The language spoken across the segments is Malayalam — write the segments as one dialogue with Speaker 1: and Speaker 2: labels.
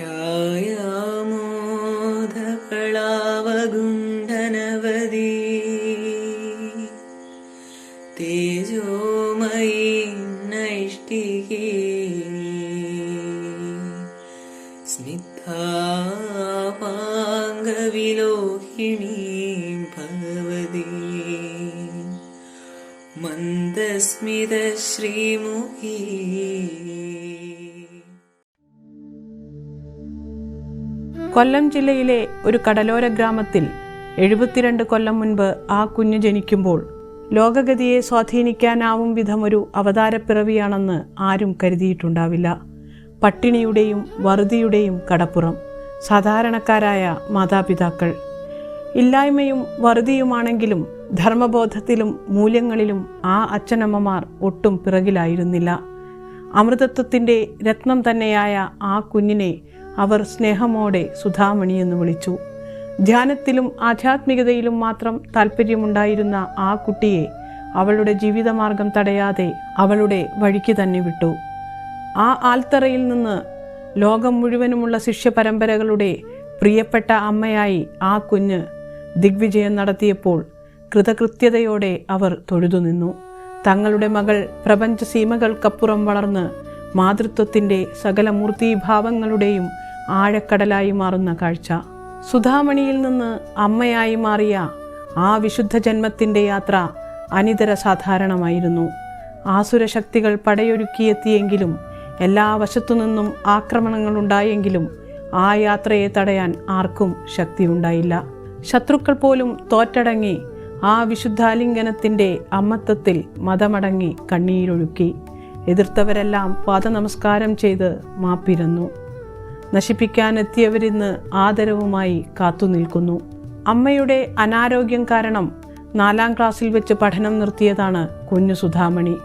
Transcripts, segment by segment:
Speaker 1: ्यायामोधावगुण्डनवदे तेजोमयी नैष्टिके स्मितापाङ्गविलोहिणीं भगवती। मन्दस्मितश्रीमु
Speaker 2: കൊല്ലം ജില്ലയിലെ ഒരു കടലോര ഗ്രാമത്തിൽ എഴുപത്തിരണ്ട് കൊല്ലം മുൻപ് ആ കുഞ്ഞ് ജനിക്കുമ്പോൾ ലോകഗതിയെ സ്വാധീനിക്കാനാവും വിധമൊരു അവതാരപ്പിറവിയാണെന്ന് ആരും കരുതിയിട്ടുണ്ടാവില്ല. പട്ടിണിയുടെയും വറുതിയുടെയും കടപ്പുറം സാധാരണക്കാരായ മാതാപിതാക്കൾ. ഇല്ലായ്മയും വറുതിയുമാണെങ്കിലും ധർമ്മബോധത്തിലും മൂല്യങ്ങളിലും ആ അച്ഛനമ്മമാർ ഒട്ടും പിറകിലായിരുന്നില്ല. അമൃതത്വത്തിന്റെ രത്നം തന്നെയായ ആ കുഞ്ഞിനെ അവർ സ്നേഹമോടെ സുധാമണി എന്ന് വിളിച്ചു. ധ്യാനത്തിലും ആധ്യാത്മികതയിലും മാത്രം താല്പര്യമുണ്ടായിരുന്ന ആ കുട്ടിയെ അവളുടെ ജീവിതമാർഗം തടയാതെ അവളുടെ വഴിക്ക് തന്നെ വിട്ടു. ആ ആൽത്തറയിൽ നിന്ന് ലോകം മുഴുവനുമുള്ള ശിഷ്യപരമ്പരകളുടെ പ്രിയപ്പെട്ട അമ്മയായി ആ കുഞ്ഞ് ദിഗ്വിജയം നടത്തിയപ്പോൾ കൃതകൃത്യതയോടെ അവർ തൊഴുതു നിന്നു. തങ്ങളുടെ മകൾ പ്രപഞ്ച സീമകൾക്കപ്പുറം വളർന്ന് മാതൃത്വത്തിന്റെ സകല മൂർത്തീഭാവങ്ങളുടെയും ആഴക്കടലായി മാറുന്ന കാഴ്ച. സുധാമണിയിൽ നിന്ന് അമ്മയായി മാറിയ ആ വിശുദ്ധ ജന്മത്തിന്റെ യാത്ര അനിതര സാധാരണമായിരുന്നു ആസുരശക്തികൾ പടയൊരുക്കിയെത്തിയെങ്കിലും എല്ലാ വശത്തുനിന്നും ആക്രമണങ്ങളുണ്ടായെങ്കിലും ആ യാത്രയെ തടയാൻ ആർക്കും ശക്തിയുണ്ടായില്ല ശത്രുക്കൾ പോലും തോറ്റടങ്ങി ആ വിശുദ്ധാലിംഗനത്തിന്റെ അമ്മത്തത്തിൽ മതമടങ്ങി കണ്ണീരൊഴുക്കി. എതിർത്തവരെല്ലാം പാദനമസ്കാരം ചെയ്ത് മാപ്പിരന്നു. നശിപ്പിക്കാനെത്തിയവരിന്ന് ആദരവുമായി കാത്തുനിൽക്കുന്നു അമ്മയുടെ അനാരോഗ്യം കാരണം നാലാം ക്ലാസ്സിൽ വെച്ച് പഠനം നിർത്തിയതാണ് കുഞ്ഞു സുധാമണി.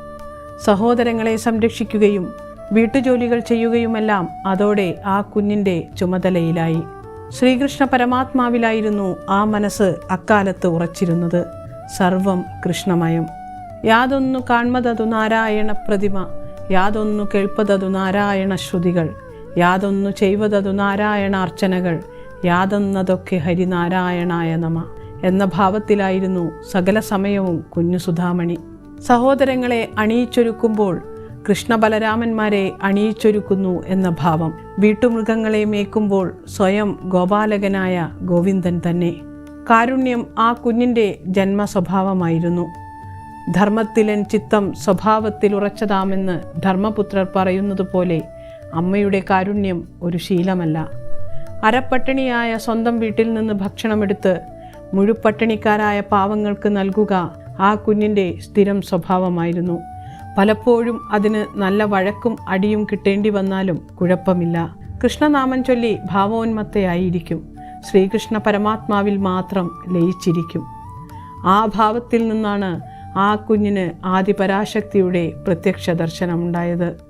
Speaker 2: സഹോദരങ്ങളെ സംരക്ഷിക്കുകയും വീട്ടുജോലികൾ ചെയ്യുകയുമെല്ലാം അതോടെ ആ കുഞ്ഞിന്റെ ചുമതലയിലായി. ശ്രീകൃഷ്ണ പരമാത്മാവിലായിരുന്നു ആ മനസ്സ് അക്കാലത്ത് ഉറച്ചിരുന്നത്. സർവം കൃഷ്ണമയം. യാതൊന്നു കാൺമതതു നാരായണ പ്രതിമ യാതൊന്നു കേൾപ്പതതു നാരായണ ശ്രുതികൾ യാതൊന്നു ചെയ്വതതു നാരായണ അർച്ചനകൾ യാതൊന്നതൊക്കെ ഹരിനാരായണായ നമ എന്ന ഭാവത്തിലായിരുന്നു സകല സമയവും കുഞ്ഞു സുധാമണി. സഹോദരങ്ങളെ അണിയിച്ചൊരുക്കുമ്പോൾ കൃഷ്ണ ബലരാമന്മാരെ അണിയിച്ചൊരുക്കുന്നു എന്ന ഭാവം വീട്ടുമൃഗങ്ങളെ മേക്കുമ്പോൾ സ്വയം ഗോപാലകനായ ഗോവിന്ദൻ തന്നെ. കാരുണ്യം ആ കുഞ്ഞിന്റെ ജന്മ സ്വഭാവമായിരുന്നു ധർമ്മത്തിലൻ ചിത്തം സ്വഭാവത്തിൽ ഉറച്ചതാമെന്ന് ധർമ്മപുത്രർ പറയുന്നത് പോലെ അമ്മയുടെ കാരുണ്യം ഒരു ശീലമല്ല. അരപ്പട്ടിണിയായ സ്വന്തം വീട്ടിൽ നിന്ന് ഭക്ഷണമെടുത്ത് മുഴുപട്ടിണിക്കാരായ പാവങ്ങൾക്ക് നൽകുക ആ കുഞ്ഞിന്റെ സ്ഥിരം സ്വഭാവമായിരുന്നു. പലപ്പോഴും അതിന് നല്ല വഴക്കും അടിയും കിട്ടേണ്ടി വന്നാലും കുഴപ്പമില്ല. കൃഷ്ണനാമൻ ചൊല്ലി ഭാവോന്മത്തയായിരിക്കും. ശ്രീകൃഷ്ണ പരമാത്മാവിൽ മാത്രം ലയിച്ചിരിക്കും. ആ ഭാവത്തിൽ നിന്നാണ് ആ കുഞ്ഞിന് ആദിപരാശക്തിയുടെ പ്രത്യക്ഷ ദർശനമുണ്ടായത്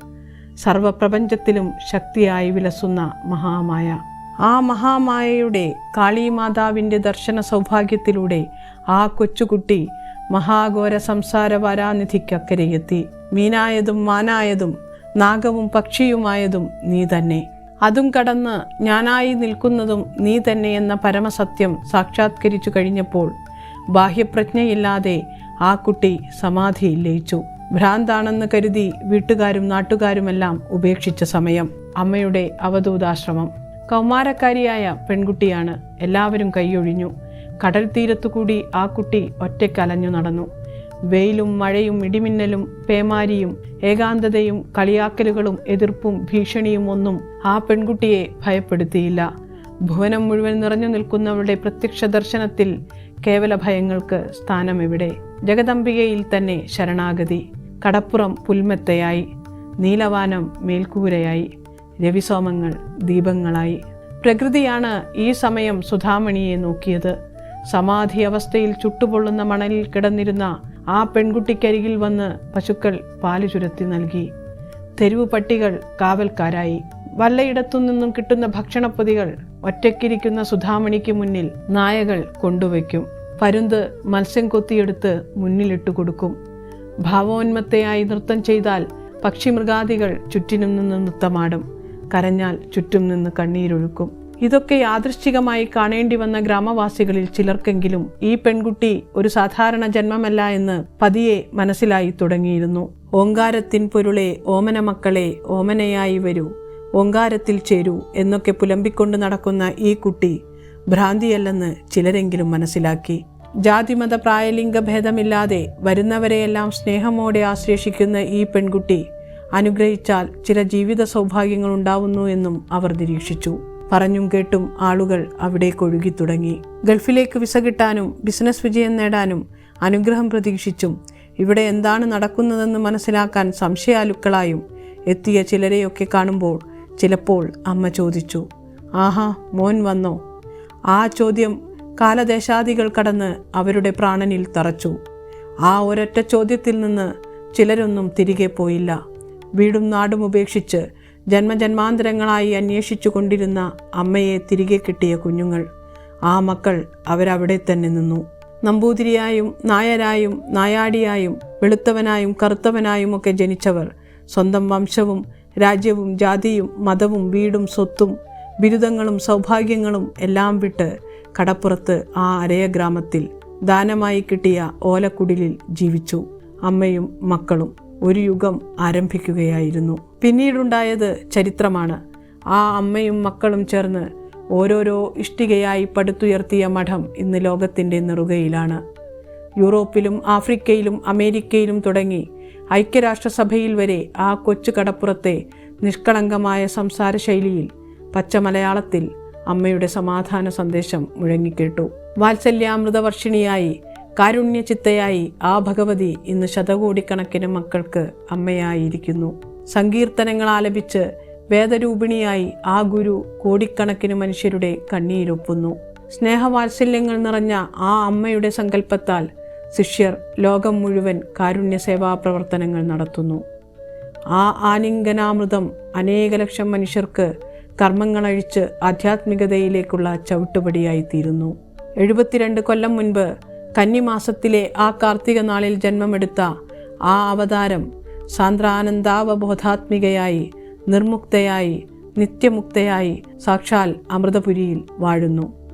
Speaker 2: സർവപ്രപഞ്ചത്തിലും ശക്തിയായി വിലസുന്ന മഹാമായ. ആ മഹാമായയുടെ കാളിമാതാവിന്റെ ദർശന സൗഭാഗ്യത്തിലൂടെ ആ കൊച്ചുകുട്ടി മഹാഘോര സംസാര വരാനിധിക്കക്കരയെത്തി. മീനായതും മാനായതും നാഗവും പക്ഷിയുമായതും നീ തന്നെ. അതും കടന്ന് ഞാനായി നിൽക്കുന്നതും നീ തന്നെ എന്ന പരമസത്യം സാക്ഷാത്കരിച്ചു കഴിഞ്ഞപ്പോൾ ബാഹ്യപ്രജ്ഞയില്ലാതെ ആ കുട്ടി സമാധിയിൽ ലയിച്ചു. ഭ്രാന്താണെന്ന് കരുതി വീട്ടുകാരും നാട്ടുകാരുമെല്ലാം ഉപേക്ഷിച്ച സമയം അമ്മയുടെ അവധൂതാശ്രമം. കൗമാരക്കാരിയായ പെൺകുട്ടിയാണ് എല്ലാവരും കൈയൊഴിഞ്ഞു. കടൽ തീരത്തുകൂടി ആ കുട്ടി ഒറ്റയ്ക്കലഞ്ഞു നടന്നു. വെയിലും മഴയും ഇടിമിന്നലും പേമാരിയും ഏകാന്തതയും കളിയാക്കലുകളും എതിർപ്പും ഭീഷണിയും ഒന്നും ആ പെൺകുട്ടിയെ ഭയപ്പെടുത്തിയില്ല. ഭുവനം മുഴുവൻ നിറഞ്ഞു നിൽക്കുന്നവരുടെ പ്രത്യക്ഷ ദർശനത്തിൽ കേവല ഭയങ്ങൾക്ക് സ്ഥാനം എവിടെ ജഗദംബികയിൽ തന്നെ ശരണാഗതി. കടപ്പുറം പുൽമെത്തയായി നീലവാനം മേൽക്കൂരയായി രവിസോമങ്ങൾ ദീപങ്ങളായി. പ്രകൃതിയാണ് ഈ സമയം സുധാമണിയെ നോക്കിയത്. സമാധി അവസ്ഥയിൽ ചുട്ടുപൊള്ളുന്ന മണലിൽ കിടന്നിരുന്ന ആ പെൺകുട്ടിക്കരികിൽ വന്ന് പശുക്കൾ പാൽ ചുരത്തി നൽകി. തെരുവു പട്ടികൾ കാവൽക്കാരായി. വല്ലയിടത്തു നിന്നും കിട്ടുന്ന ഭക്ഷണപ്പൊതികൾ ഒറ്റയ്ക്കിരിക്കുന്ന സുധാമണിക്ക് മുന്നിൽ നായകൾ കൊണ്ടുവയ്ക്കും. പരുന്ത് മത്സ്യം കൊത്തിയെടുത്ത് മുന്നിലിട്ട് കൊടുക്കും ഭാവോന്മത്തയായി നൃത്തം ചെയ്താൽ പക്ഷിമൃഗാദികൾ ചുറ്റിനും നിന്ന് നൃത്തമാടും. കരഞ്ഞാൽ ചുറ്റും നിന്ന് കണ്ണീരൊഴുക്കും. ഇതൊക്കെ യാദൃശ്ചികമായി കാണേണ്ടി വന്ന ഗ്രാമവാസികളിൽ ചിലർക്കെങ്കിലും ഈ പെൺകുട്ടി ഒരു സാധാരണ ജന്മമല്ല എന്ന് പതിയെ മനസ്സിലായി തുടങ്ങിയിരുന്നു. ഓങ്കാരത്തിൻ പൊരുളെ ഓമന മക്കളെ ഓമനയായി വരൂ ഓങ്കാരത്തിൽ ചേരൂ എന്നൊക്കെ പുലമ്പിക്കൊണ്ട് നടക്കുന്ന ഈ കുട്ടി ഭ്രാന്തിയല്ലെന്ന് ചിലരെങ്കിലും മനസ്സിലാക്കി. ജാതിമത പ്രായലിംഗ ഭേദമില്ലാതെ വരുന്നവരെയെല്ലാം സ്നേഹമോടെ ആശ്ലേഷിക്കുന്ന ഈ പെൺകുട്ടി അനുഗ്രഹിച്ചാൽ ചില ജീവിത സൗഭാഗ്യങ്ങൾ ഉണ്ടാവുന്നു എന്നും അവർ നിരീക്ഷിച്ചു. പറഞ്ഞും കേട്ടും ആളുകൾ അവിടേക്ക് ഒഴുകി തുടങ്ങി. ഗൾഫിലേക്ക് വിസ കിട്ടാനും ബിസിനസ് വിജയം നേടാനും അനുഗ്രഹം പ്രതീക്ഷിച്ചും ഇവിടെ എന്താണ് നടക്കുന്നതെന്ന് മനസ്സിലാക്കാൻ സംശയാലുക്കളായും എത്തിയ ചിലരെയൊക്കെ കാണുമ്പോൾ ചിലപ്പോൾ അമ്മ ചോദിച്ചു ആഹാ മോൻ വന്നോ? ആ ചോദ്യം കാലദേശാദികൾ കടന്ന് അവരുടെ പ്രാണനിൽ തറച്ചു. ആ ഒരൊറ്റ ചോദ്യത്തിൽ നിന്ന് ചിലരൊന്നും തിരികെ പോയില്ല. വീടും നാടും ഉപേക്ഷിച്ച് ജന്മജന്മാന്തരങ്ങളായി അന്വേഷിച്ചു കൊണ്ടിരുന്ന അമ്മയെ തിരികെ കിട്ടിയ കുഞ്ഞുങ്ങൾ. ആ മക്കൾ അവരവിടെ തന്നെ നിന്നു. നമ്പൂതിരിയായും നായരായും നായാടിയായും വെളുത്തവനായും കറുത്തവനായും ഒക്കെ ജനിച്ചവർ സ്വന്തം വംശവും രാജ്യവും ജാതിയും മതവും വീടും സ്വത്തും ബിരുദങ്ങളും സൗഭാഗ്യങ്ങളും എല്ലാം വിട്ട് കടപ്പുറത്ത് ആ അരയ ഗ്രാമത്തിൽ ദാനമായി കിട്ടിയ ഓലക്കുടിലിൽ ജീവിച്ചു. അമ്മയും മക്കളും ഒരു യുഗം ആരംഭിക്കുകയായിരുന്നു. പിന്നീടുണ്ടായത് ചരിത്രമാണ്. ആ അമ്മയും മക്കളും ചേർന്ന് ഓരോരോ ഇഷ്ടികയായി പടുത്തുയർത്തിയ മഠം ഇന്ന് ലോകത്തിന്റെ നെറുകയിലാണ്. യൂറോപ്പിലും ആഫ്രിക്കയിലും അമേരിക്കയിലും തുടങ്ങി ഐക്യരാഷ്ട്രസഭയിൽ വരെ ആ കൊച്ചു കടപ്പുറത്തെ നിഷ്കളങ്കമായ സംസാര ശൈലിയിൽ അമ്മയുടെ സമാധാന സന്ദേശം മുഴങ്ങിക്കേട്ടു. വാത്സല്യാമൃതവർഷിണിയായി കാരുണ്യചിത്തയായി ആ ഭഗവതി ഇന്ന് ശതകോടിക്കണക്കിന് മക്കൾക്ക് അമ്മയായിരിക്കുന്നു. സങ്കീർത്തനങ്ങൾ ആലപിച്ച് വേദരൂപിണിയായി ആ ഗുരു കോടിക്കണക്കിന് മനുഷ്യരുടെ കണ്ണീരൊപ്പുന്നു. സ്നേഹവാത്സല്യങ്ങൾ നിറഞ്ഞ ആ അമ്മയുടെ സങ്കല്പത്താൽ ശിഷ്യർ ലോകം മുഴുവൻ കാരുണ്യ സേവാ പ്രവർത്തനങ്ങൾ നടത്തുന്നു. ആ ആലിംഗനാമൃതം അനേക ലക്ഷം മനുഷ്യർക്ക് കർമ്മങ്ങളഴിച്ച് ആധ്യാത്മികതയിലേക്കുള്ള ചവിട്ടുപടിയായി തീരുന്നു എഴുപത്തിരണ്ട് കൊല്ലം മുൻപ് കന്നിമാസത്തിലെ ആ കാർത്തിക നാളിൽ ജന്മമെടുത്ത ആ അവതാരം സാന്ദ്രാനന്ദാവബോധാത്മികയായി നിർമുക്തയായി നിത്യമുക്തയായി സാക്ഷാൽ അമൃതപുരിയിൽ വാഴുന്നു.